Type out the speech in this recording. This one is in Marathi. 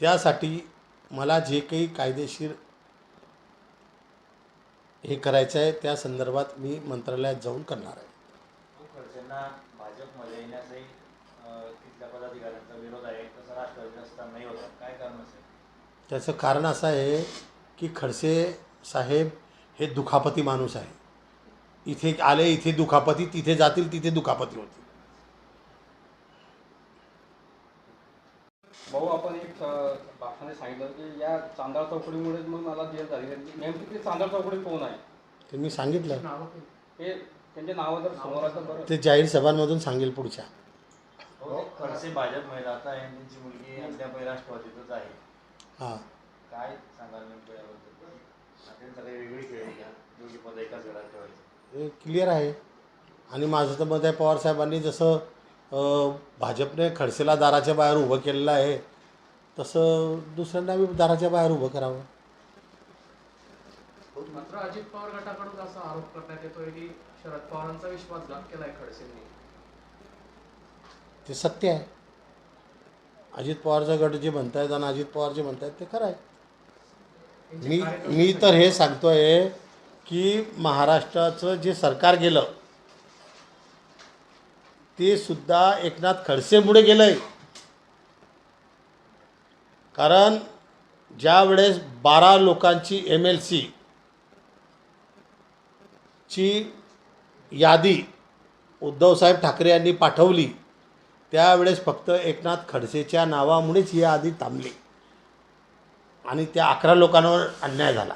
त्यासाठी मला जे काही कायदेशीर हे करायचं आहे त्या संदर्भात मी मंत्रालयात जाऊन करणार आहे. होता. त्याचं कारण असं आहे की खडसे साहेब हे दुखापती माणूस आहे. इथे आले इथे दुखापती तिथे जातील तिथे दुखापती होतील. भाऊ आपण एक अ, भाषणात सांगितलं की या चांदाळ चौकडीमुळे मग मला जेल झाली. नेमकी ते चांदाळ चौकडी कोण आहे? ते मी सांगितलं. हे त्यांचे नावं जर समोर असं बरं. ते जाहीर सभांमधून सांगेल पुढच्या. हो खडसे भाजपमध्ये जात आहे आणि त्यांची मुलगी अद्यापही राष्ट्रवादीतच आहे. हां. काय सांगाल नेमकं याबद्दल? वेगळी खेळ आहे का? पद एकाच घरात ठेवायची. हे क्लिअर आहे. आणि माझं तर मत आहे पवारसाहेबांनी जसं अं, भाजपने खडसेला दाराच्या बाहेर उभं केलेलं आहे. तसं दुसऱ्यांना बी दाराच्या बाहेर उभं करावं. मात्र अजित पवार गटाकडून असा आरोप करण्यात येतोय की शरद पवारांचा विश्वासघात केलाय खडसेंनी. ते सत्य आहे. अजित पवारचा गट जे म्हणतायत आणि अजित पवार जे म्हणतायत ते खरं आहे. मी मी तर हे सांगतोय की महाराष्ट्राचं जे सरकार गेलं ते सुद्धा एकनाथ खडसेमुळे गेलं आहे कारण ज्या वेळेस बारा लोकांची एम एल सी ची यादी उद्धवसाहेब ठाकरे यांनी पाठवली त्यावेळेस फक्त एकनाथ खडसेच्या नावामुळेच ही यादी थांबली आणि त्या अकरा लोकांवर अन्याय झाला.